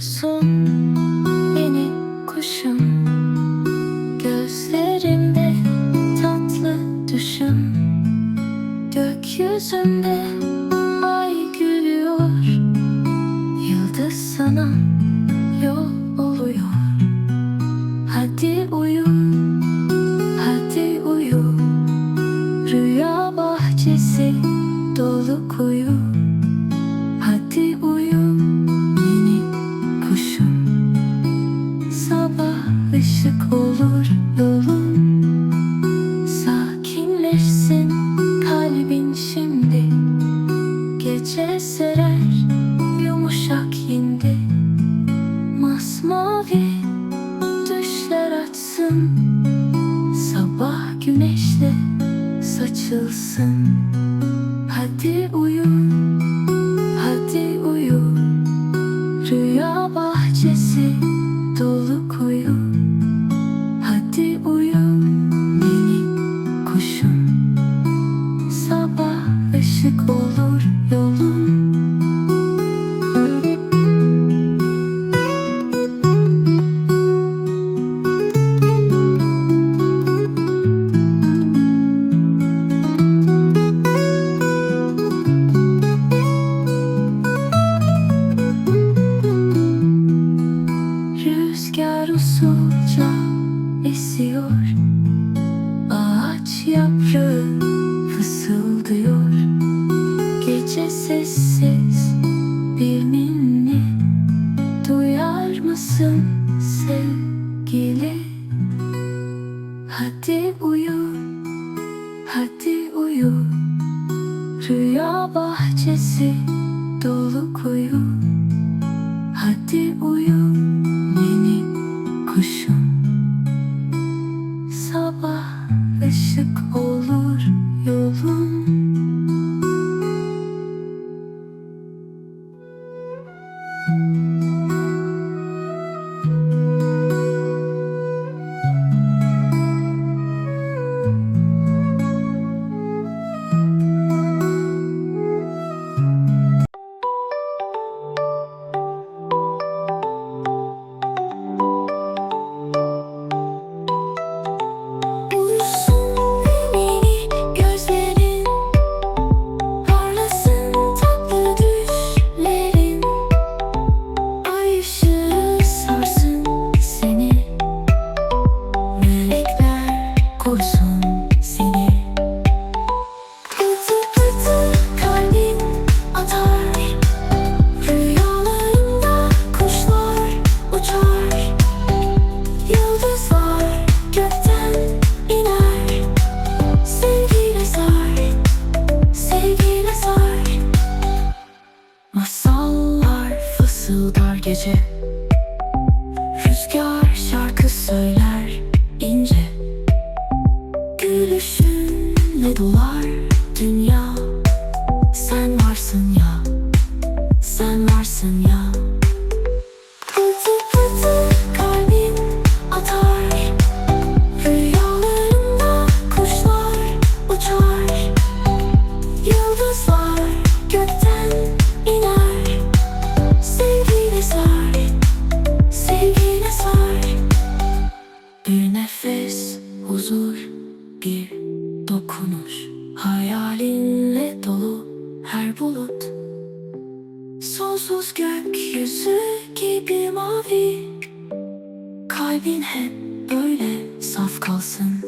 musun beni kuşum. Gözlerimde tatlı düşüm. Gökyüzünde ay gülüyor. Yıldız sana yol oluyor. Hadi uyu Yarın sabah güneşle saçılsın. Hadi uyu, hadi uyu Rüya bahçesi Fısıldıyor. Gece sessiz bir minnet Duyar mısın sevgili? Hadi uyu, hadi uyu. Rüya bahçesi dolu kuyu. rời lại. bulut Sonsuz gökyüzü gibi mavi. Kalbin hep böyle saf kalsın.